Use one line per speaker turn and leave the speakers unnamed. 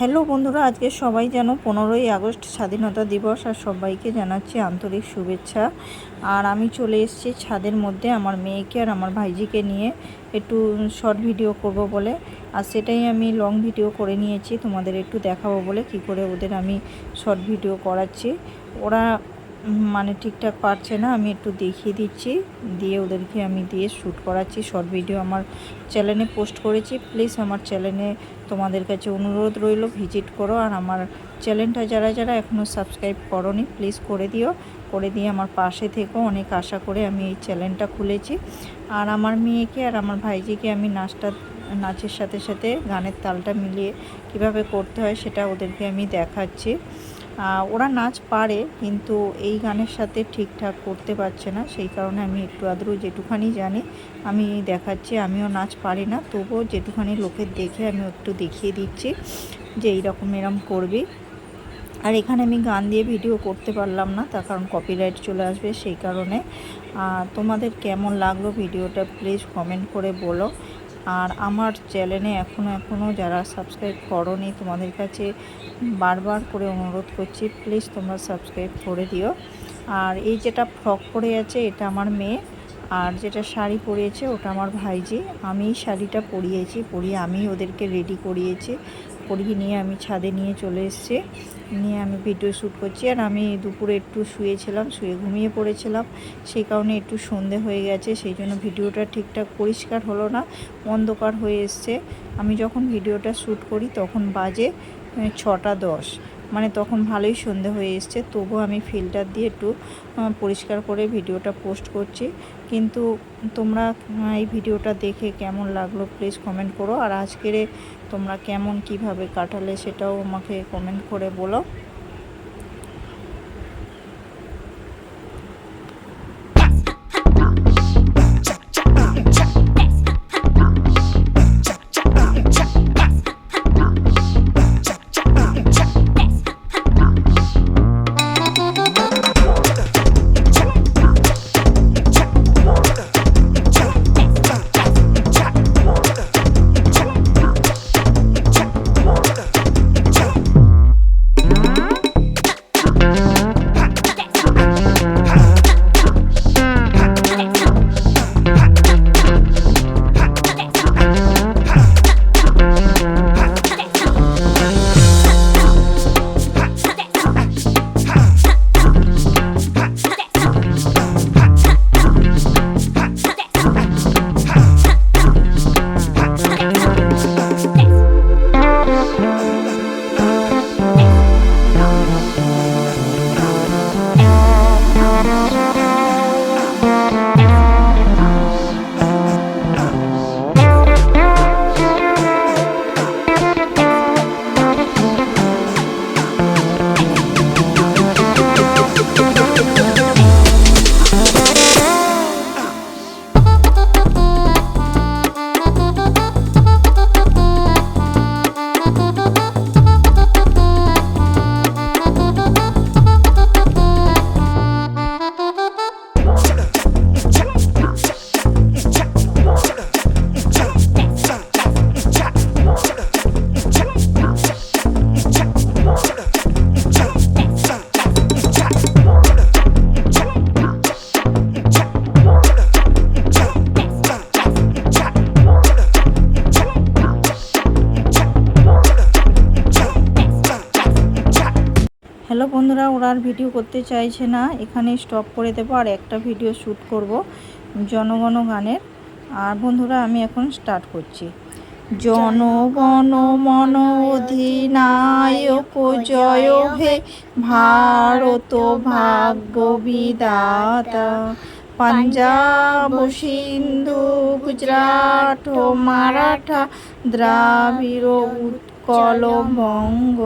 Hello বন্ধুরা, আজকে সবাই যেন পনেরোই আগস্ট স্বাধীনতা দিবস আর সবাইকে জানাচ্ছি আন্তরিক শুভেচ্ছা। আর আমি চলে এসেছি ছাদের মধ্যে আমার মেয়েকে আর আমার ভাইজিকে নিয়ে। একটু শর্ট ভিডিও করব বলে। আর সেটাই আমি লং ভিডিও করে নিয়েছি, তোমাদের একটু দেখাবো বলে। কি করে ওদের আমি শর্ট ভিডিও করাচ্ছি। ওরা মানে ঠিকঠাক পারছে না, আমি একটু দেখিয়ে দিচ্ছি। দিয়ে ওদেরকে আমি দিয়ে শ্যুট করাচ্ছি। শর্ট ভিডিও আমার চ্যানেলে পোস্ট করেছি। প্লিজ আমার চ্যানেলে তোমাদের কাছে অনুরোধ রইল ভিজিট করো। আর আমার চ্যানেলটা যারা যারা এখনও সাবস্ক্রাইব করনি প্লিজ করে দিও। করে দিয়ে আমার পাশে থেকেও অনেক আশা করে আমি এই চ্যানেলটা খুলেছি। আর আমার মেয়েকে আর আমার ভাইজিকে আমি নাচটা, নাচের সাথে সাথে গানের তালটা মিলিয়ে কীভাবে করতে হয় সেটা ওদেরকে আমি দেখাচ্ছি। ওরা নাচ পারে, কিন্তু এই গানের সাথে ঠিকঠাক করতে পারছে না। সেই কারণে আমি একটু আদ্রু যেটুখানি জানি, আমি দেখাচ্ছি, আমিও নাচ পারি না। তবুও যেটুখানি লোকের দেখে আমি একটু দেখিয়ে দিচ্ছি যে এইরকম এরম করবি। আর এখানে আমি গান দিয়ে ভিডিও করতে পারলাম না, তার কারণ কপিরাইট চলে আসবে সেই কারণে। তোমাদের কেমন লাগল ভিডিওটা প্লিজ কমেন্ট করে বলো। আর আমার চ্যানেলে এখনও এখনও যারা সাবস্ক্রাইব করনি, তোমাদের কাছে বারবার করে অনুরোধ করছি প্লিজ তোমরা সাবস্ক্রাইব করে দিও। আর এই যেটা ফ্রক পরে আছে, এটা আমার মেয়ে। আর যেটা শাড়ি পরিয়েছে, ওটা আমার ভাইজি। আমি শাড়িটা পরিয়েছি, পরিয়ে আমি ওদেরকে রেডি করিয়েছি। পরিয়ে নিয়ে আমি ছাদে নিয়ে চলে এসেছি। নিয়ে আমি ভিডিও শ্যুট করছি আর আমি দুপুরে একটু শুয়েছিলাম, শুয়ে ঘুমিয়ে পড়েছিলাম। সেই কারণে একটু সন্ধে হয়ে গেছে, সেই জন্য ভিডিওটা ঠিকঠাক পরিষ্কার হলো না, অন্ধকার হয়ে এসছে। আমি যখন ভিডিওটা শ্যুট করি তখন বাজে ছটা দশ। মানে তখন ভালোই সন্ধে হয়ে এসছে। তবু আমি ফিল্টার দিয়ে একটু পরিষ্কার করে ভিডিওটা পোস্ট করছি। কিন্তু তোমরা এই ভিডিওটা দেখে কেমন লাগল প্লিজ কমেন্ট করো। আর আজকের তোমরা কেমন, কীভাবে কাটালে সেটাও আমাকে কমেন্ট করে বলো। হ্যালো বন্ধুরা, ওরা আর ভিডিও করতে চাইছে না। এখানে স্টপ করে দেবো আর একটা ভিডিও শ্যুট করব জনগণ গানের। আর বন্ধুরা, আমি এখন স্টার্ট করছি। জনগণ মন অধিনায়ক জয় হে, ভারত ভাগ্য বিদাতা পাঞ্জাব, সিন্ধু, গুজরাট মারাঠা দ্রাবিড় উৎকল বঙ্গ।